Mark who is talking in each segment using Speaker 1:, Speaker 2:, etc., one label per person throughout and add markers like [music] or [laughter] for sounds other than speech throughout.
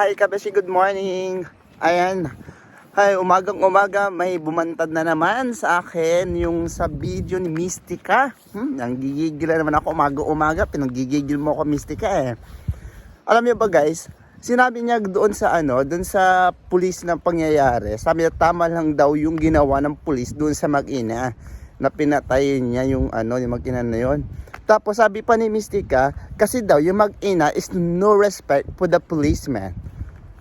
Speaker 1: Hi Kabeshi, good morning. Ayan. Hi, umagang umaga may bumantad na naman sa akin yung sa video ni Mystica. Hmm, nanggigigil na naman ako umaga umaga, pinaggigigil mo ako Mystica eh. Alam niyo ba guys, sinabi niya doon sa ano, doon sa pulis ng pangyayari, sabi niya tama lang daw yung ginawa ng pulis doon sa mag-ina na pinatay niya yung ano, yung mag-ina na yun. Tapos sabi pa ni Mystica, kasi daw yung mag-ina is no respect for the policeman.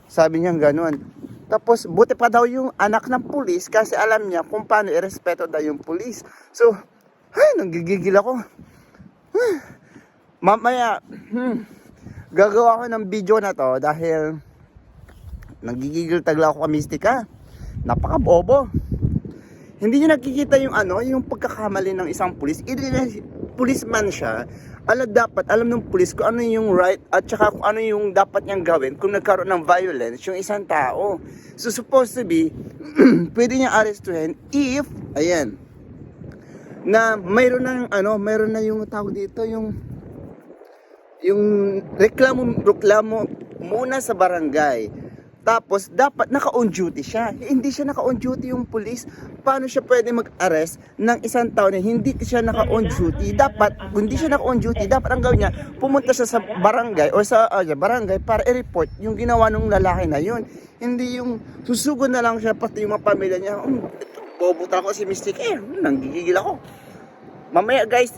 Speaker 1: Sabi niya gano'n. Tapos buti pa daw yung anak ng pulis kasi alam niya kung paano irespeto daw yung pulis. So, ay, nanggigigil ako. Mamaya, hmm, gagawa ko ng video na to dahil nagigigil tagla ako kay Mystica. Napaka-bobo. Hindi niya nakikita yung ano, yung pagkakamali ng isang pulis. Ili policeman siya. Alam dapat, alam ng pulis kung ano yung right at saka kung ano yung dapat niyang gawin kung nagkaroon ng violence yung isang tao. So supposed to be, [clears throat] pwede niya arestuhin if, ayan, na mayroon na yung ano, mayroon na yung tawag dito, yung yung reklamo reklamo muna sa barangay. Tapos dapat naka-on duty siya. Hindi siya naka-on duty yung police. Paano siya pwede mag-arrest ng isang tao na hindi siya naka-on duty? Dapat kung hindi siya naka-on duty, dapat ang gawin niya pumunta siya sa barangay o sa uh, barangay para i-report yung ginawa ng lalaki na yun. Hindi yung susugod na lang siya pati yung mga pamilya niya. Um, bobo ako si Mystic eh. Nanggigigil ako. Mamaya guys,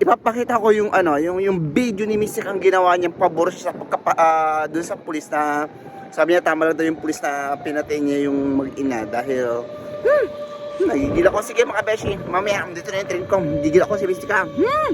Speaker 1: ipapakita ko yung ano, yung yung video ni Mystic ang ginawa niyang pabor sa pagkapa uh, sa pulis na sabi niya tama lang daw yung pulis na pinatay niya yung mag-ina dahil hmm, nagigil ako. Sige mga beshi mamaya dito na yung train ko. Gigil ako si Mystic ah. hmm,